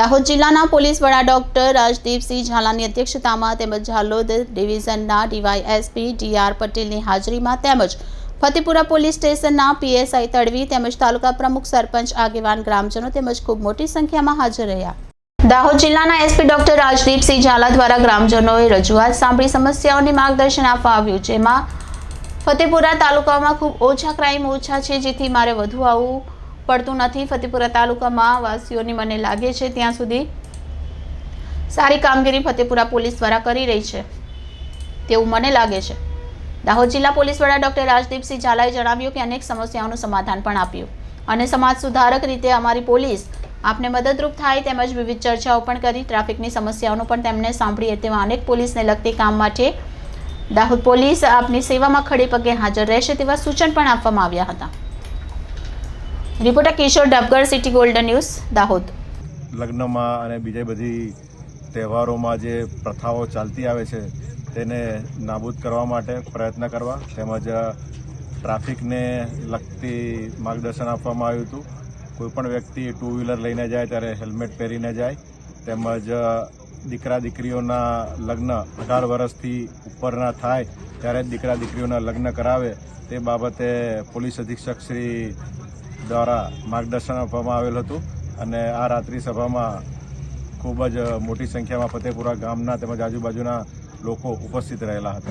દાહોદ જિલ્લાના પોલીસ વડા ડોક્ટર રાજદીપસિંહ ઝાલાની અધ્યક્ષતામાં તેમજ ઝાલોદ ડિવિઝનના ડીવાયએસપી ડીઆર પટેલની હાજરીમાં તેમજ ફતેપુરા પોલીસ સ્ટેશનના પીએસઆઈ તડવી તેમજ તાલુકા પ્રમુખ સરપંચ આગેવાન ગ્રામજનો તેમજ ખૂબ મોટી સંખ્યામાં હાજર રહ્યા. દાહોદ જિલ્લાના એસપી ડોક્ટર રાજદીપસિંહ ઝાલા દ્વારા ગ્રામજનોએ રજૂઆત સાંભળી સમસ્યાઓને માર્ગદર્શન આપવા આવ્યું, જેમાં ફતેપુરા તાલુકામાં ખૂબ ઓછા ક્રાઇમ ઓછા છે, જેથી મારે વધુ આવવું પડતું નથી. ફતેપુરા તાલુકામાં વાસીઓની મને લાગે છે ત્યાં સુધી સારી કામગીરી ફતેપુરા પોલીસ દ્વારા કરી રહી છે તેવું મને લાગે છે. દાહોદ જિલ્લા પોલીસ વડા ડોક્ટર રાજદીપસિંહ ઝાલાએ જણાવ્યું કે અનેક સમસ્યાઓનું સમાધાન પણ આપ્યું અને સમાજ સુધારક રીતે અમારી પોલીસ આપને મદદરૂપ થાય તેમજ વિવિધ ચર્ચાઓ પણ કરી, ટ્રાફિકની સમસ્યાઓનું પણ તેમણે સાંભળી તેવા અનેક પોલીસને લગતી કામ માટે દાહોદ પોલીસ આપની સેવામાં ખડે પગે હાજર રહેશે તેવા સૂચન પણ આપવામાં આવ્યા હતા. Reporter Kishore Dabgar city golden news, Dahod. લગ્નમાં અને બીજી બધી તહેવારોમાં જે પ્રથાઓ ચાલતી આવે છે, તેને નાબૂદ કરવા માટે પ્રયત્ન કરવા તેમજ ટ્રાફિકને લગતી માર્ગદર્શન આપવામાં આવ્યું હતું. કોઈપણ વ્યક્તિ ટુ વ્હીલર લઈને જાય ત્યારે હેલ્મેટ પહેરીને જાય તેમજ દીકરા દીકરીઓના લગ્ન અઢાર વર્ષથી ઉપરના થાય ત્યારે જ દીકરા દીકરીઓના લગ્ન કરાવે તે બાબતે પોલીસ અધિક્ષક શ્રી દ્વારા માર્ગદર્શન આપવામાં આવેલ હતું અને આ રાત્રિ સભામાં ખૂબ જ મોટી સંખ્યામાં ફતેપુરા ગામના તેમજ આજુબાજુના લોકો ઉપસ્થિત રહેલા હતા.